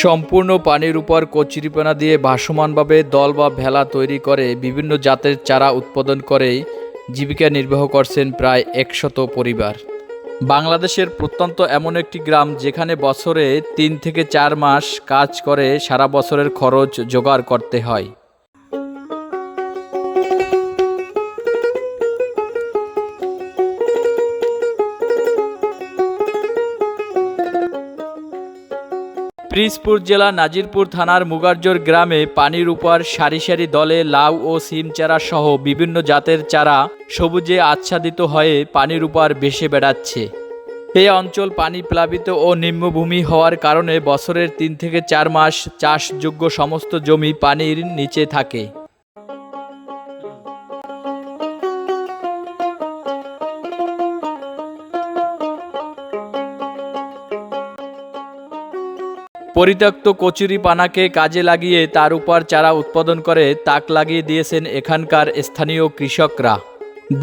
সম্পূর্ণ পানির উপর কচুরিপানা দিয়ে ভাসমানভাবে দল বা ভেলা তৈরি করে বিভিন্ন জাতের চারা উৎপাদন করে, জীবিকা নির্বাহ করছেন প্রায় একশত পরিবার। বাংলাদেশের প্রত্যন্ত এমন একটি গ্রাম যেখানে বছরে তিন থেকে চার মাস কাজ করে, সারা বছরের খরচ জোগাড় করতে হয়। পিরিজপুর জেলা নাজিরপুর থানার মুগারজোর গ্রামে পানির উপর সারি সারি দলে লাউ ও সিম চারা সহ বিভিন্ন জাতের চারা সবুজে আচ্ছাদিত হয়ে পানির উপর ভেসে বেড়াচ্ছে। এই অঞ্চল পানি প্লাবিত ও নিম্নভূমি হওয়ার কারণে বছরের তিন থেকে চার মাস চাষযোগ্য সমস্ত জমি পানির নিচে থাকে। পরিত্যক্ত কচুরি পানাকে কাজে লাগিয়ে তার উপর চারা উৎপাদন করে তাক লাগিয়ে দিয়েছেন এখানকার স্থানীয় কৃষকরা।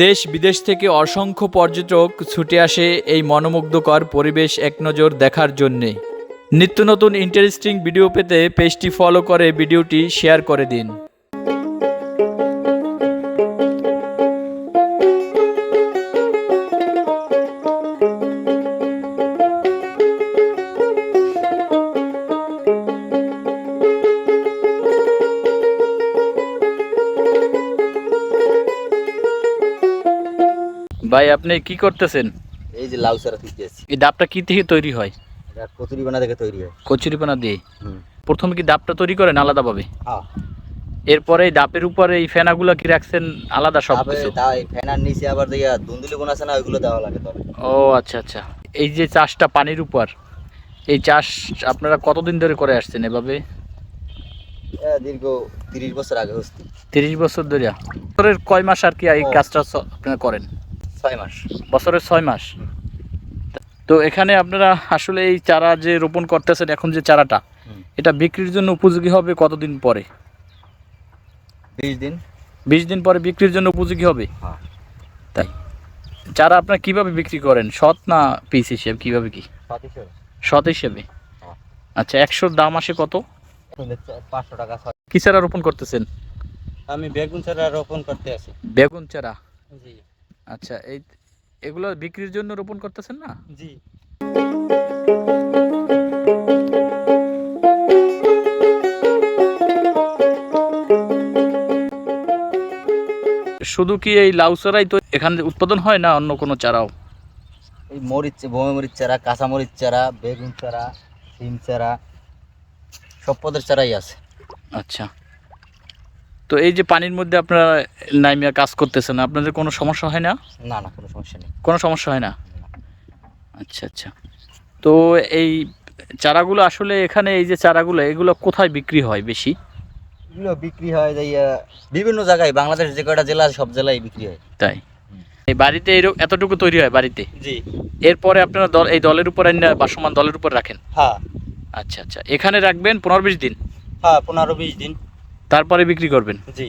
দেশ বিদেশ থেকে অসংখ্য পর্যটক ছুটে আসে এই মনোমুগ্ধকর পরিবেশ একনজর দেখার জন্যে। নিত্য নতুন ইন্টারেস্টিং ভিডিও পেতে পেজটি ফলো করে ভিডিওটি শেয়ার করে দিন। ভাই আপনি কি করতেছেন? এই যে লাউ চারা তুলতেছি এই ডাবটা কি থেকে তৈরি হয়? এটা কচুরি বানা থেকে তৈরি হয়। কচুরিপানা দিয়ে? হুম। প্রথমে কি ডাবটা তৈরি করেন আলাদাভাবে? হ্যাঁ এরপরে এই ডাবের উপরে এই ফেনাগুলো কি রাখছেন আলাদা সব তারপরে কিছু? তাই ফ্যানার নিচে আবার দিয়া দুন্দুলি কোন আছে না ওইগুলো দেওয়া লাগে তবে। ও আচ্ছা আচ্ছা। এই যে চাষটা পানির উপর এই চাষ আপনারা কতদিন ধরে করে আসছেন এভাবে? এ দীর্ঘ তিরিশ বছর আগে হস্তি তিরিশ বছর ধরে। বছরের কয় মাস আর কি এই কাজটা আপনারা করেন? ছয় মাস। বছরের ছয় মাস। তো এখানে আপনারা আসলে এই চারা যে রোপণ করতেছেন এখন যে চারাটা এটা বিক্রির জন্য উপযোগী হবে কতদিন পরে? বিশ দিন। বিশ দিন পরে বিক্রির জন্য উপযোগী হবে? হ্যাঁ। তাই। চারা আপনারা কীভাবে বিক্রি করেন? সৎ না পিস হিসেবে? কীভাবে কি? সৎ হিসেবে। হ্যাঁ। আচ্ছা একশোর দাম আসে কত? পাঁচশো টাকা কি চারা রোপণ করতেছেন? আমি বেগুন চারা রোপণ করতে আছি। বেগুন চারা। জি। আচ্ছা এই এগুলো বিক্রির জন্য রোপণ করতেছেন না? জি। শুধু কি এই লাউ চারাই তো এখানে উৎপাদন হয় না অন্য কোনো চারাও? এই মরিচ বমি মরিচ চারা কাঁচা মরিচ চারা বেগুন চারা সিম চারা সব পদের চারাই আছে। আচ্ছা। তো এই যে পানির মধ্যে আপনারা নাইমিয়া কাজ করতেছেন আপনাদের কোনো সমস্যা হয় না? না না কোনো সমস্যা নেই। কোনো সমস্যা হয় না? আচ্ছা আচ্ছা। তো এই চারাগুলো আসলে এখানে এই যে চারাগুলো এগুলো কোথায় বিক্রি হয় বেশি? এগুলো বিক্রি হয় যে বিভিন্ন জায়গায় বাংলাদেশ যে কয়টা জেলা সব জেলায় বিক্রি হয়। তাই? এই বাড়িতে এতটুকু তৈরি হয় বাড়িতে? জি। এরপরে আপনারা দল এই দলের উপর আইনা বাসমান দলের উপর রাখেন? হ্যাঁ। আচ্ছা আচ্ছা। এখানে রাখবেন পনেরো বিশ দিন? হ্যাঁ পনেরো বিশ দিন। তারপরে বিক্রি করবেন? জি।